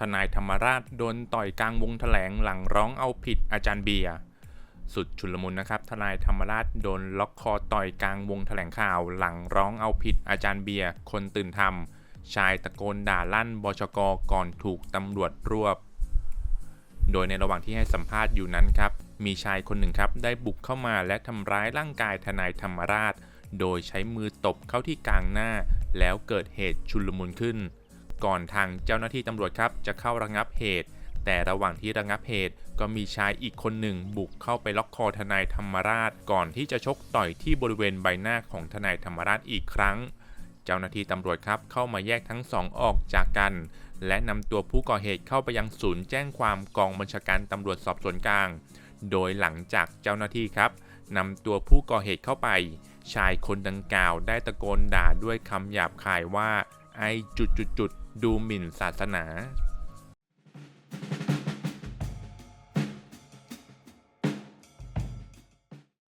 ทนายธรรมราชโดนต่อยกลางวงแถลงหลังร้องเอาผิดอาจารย์เบียร์สุดชุลมุนนะครับ ทนายธรรมราชโดนล็อกคอต่อยกลางวงแถลงข่าว หลังร้องเอาผิดอาจารย์เบียร์คนตื่นทำชายตะโกนด่าลั่นบชกก่อนถูกตำรวจรวบ โดยในระหว่างที่ให้สัมภาษณ์อยู่นั้นครับ มีชายคนหนึ่งครับได้บุกเข้ามาและทำร้ายร่างกายทนายธรรมราช โดยใช้มือตบเข้าที่กลางหน้า แล้วเกิดเหตุชุลมุนขึ้น ก่อนทางเจ้าหน้าที่ตำรวจครับจะเข้าระงับเหตุ แต่ระหว่างที่ระงับเหตุก็มีชายอีกคนหนึ่งบุกเข้าไปล็อกคอทนายธรรมราช ก่อนที่จะชกต่อยที่บริเวณใบหน้าของทนายธรรมราชอีกครั้ง เจ้าหน้าที่ตำรวจครับเข้ามาแยกทั้งสองออกจากกัน และนำตัวผู้ก่อเหตุเข้าไปยังศูนย์แจ้งความกองบัญชาการตำรวจสอบสวนกลาง โดยหลังจากเจ้าหน้าที่ครับนำตัวผู้ก่อเหตุเข้าไป ชายคนดังกล่าวได้ตะโกนด่าด้วยคำหยาบคายว่า ไอจุดจุดจุดดูหมิ่นศาสนา